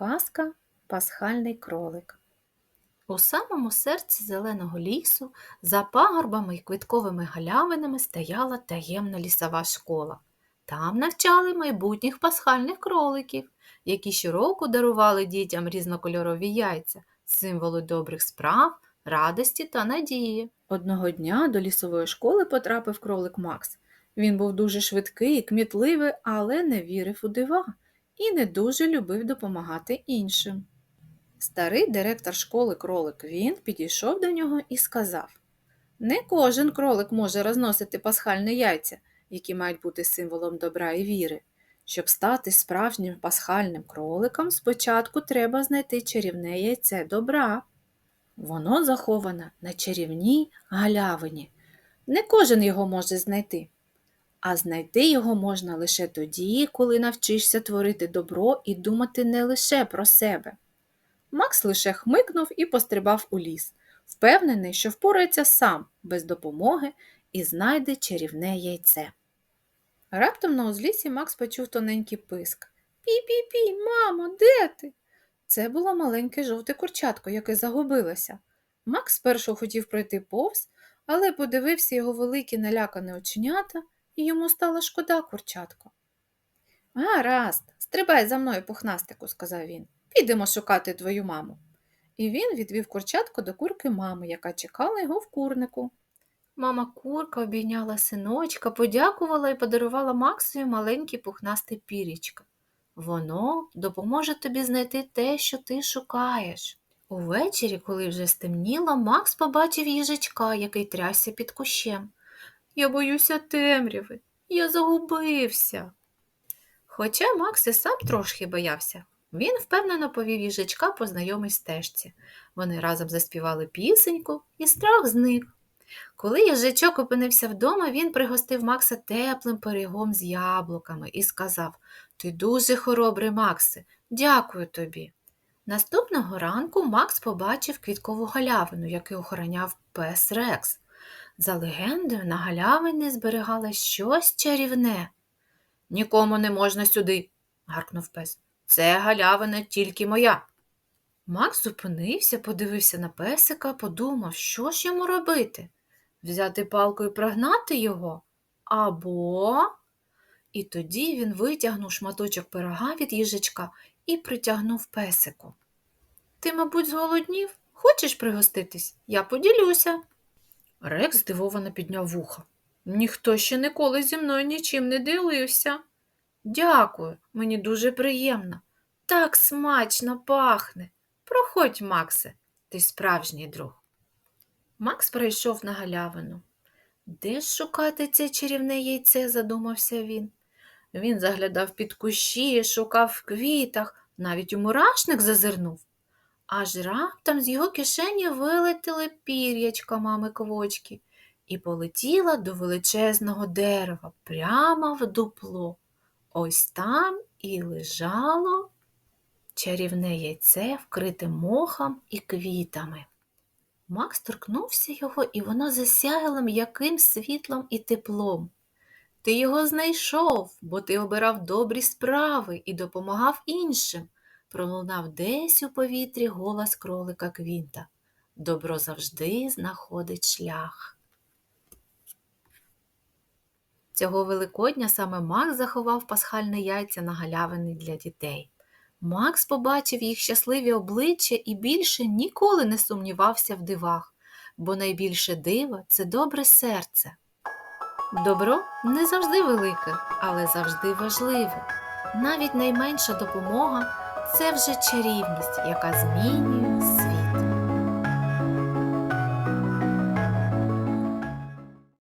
Казка Пасхальний кролик. У самому серці зеленого лісу, за пагорбами й квітковими галявинами стояла таємна лісова школа. Там навчали майбутніх пасхальних кроликів, які щороку дарували дітям різнокольорові яйця, символи добрих справ, радості та надії. Одного дня до лісової школи потрапив кролик Макс. Він був дуже швидкий і кмітливий, але не вірив у дива і не дуже любив допомагати іншим. Старий директор школи кролик він підійшов до нього і сказав: Не кожен кролик може розносити пасхальні яйця, які мають бути символом добра і віри. Щоб стати справжнім пасхальним кроликом, спочатку треба знайти чарівне яйце добра. Воно заховане на чарівній галявині. Не кожен його може знайти. А знайти його можна лише тоді, коли навчишся творити добро і думати не лише про себе. Макс лише хмикнув і пострибав у ліс, впевнений, що впорається сам, без допомоги, і знайде чарівне яйце. Раптом на узліссі Макс почув тоненький писк. Пі-пі-пі, мамо, де ти? Це було маленьке жовте курчатко, яке загубилося. Макс спершу хотів пройти повз, але подивився його великі налякані оченята, і йому стало шкода курчатко. Гаразд, стрибай за мною, пухнастику, сказав він. Підемо шукати твою маму. І він відвів курчатко до курки мами, яка чекала його в курнику. Мама курка обійняла синочка, подякувала і подарувала Максові маленьке пухнасте пірічко. Воно допоможе тобі знайти те, що ти шукаєш. Увечері, коли вже стемніло, Макс побачив їжачка, який трясся під кущем. Я боюся темряви, я загубився. Хоча Макс і сам трошки боявся, він впевнено повів їжачка по знайомій стежці. Вони разом заспівали пісеньку, і страх зник. Коли їжачок опинився вдома, він пригостив Макса теплим пирігом з яблуками і сказав Ти дуже хоробрий, Максе, дякую тобі. Наступного ранку Макс побачив квіткову галявину, яку охороняв пес Рекс. За легендою, на галявині зберігалось щось чарівне. Нікому не можна сюди, гаркнув пес. Це галявина тільки моя. Макс зупинився, подивився на песика, подумав, що ж йому робити? Взяти палку і прогнати його? Або. І тоді він витягнув шматочок пирога від їжачка і притягнув песику. Ти, мабуть, зголоднів? Хочеш пригоститись? Я поділюся. Рекс здивовано підняв вуха. Ніхто ще ніколи зі мною нічим не ділився. Дякую, мені дуже приємно. Так смачно пахне. Проходь, Максе, ти справжній друг. Макс перейшов на галявину. Де ж шукати це чарівне яйце, задумався він. Він заглядав під кущі, шукав в квітах, навіть у мурашник зазирнув. Аж раптом з його кишені вилетіли пір'ячка мами квочки і полетіла до величезного дерева прямо в дупло. Ось там і лежало чарівне яйце, вкрите мохом і квітами. Макс торкнувся його, і воно засяяло м'яким світлом і теплом. Ти його знайшов, бо ти обирав добрі справи і допомагав іншим, пролунав десь у повітрі голос кролика Квінта. Добро завжди знаходить шлях. Цього Великодня саме Макс заховав пасхальне яйця на галявини для дітей. Макс побачив їх щасливі обличчя і більше ніколи не сумнівався в дивах, бо найбільше диво це добре серце. Добро не завжди велике, але завжди важливе. Навіть найменша допомога це вже чарівність, яка змінює світ.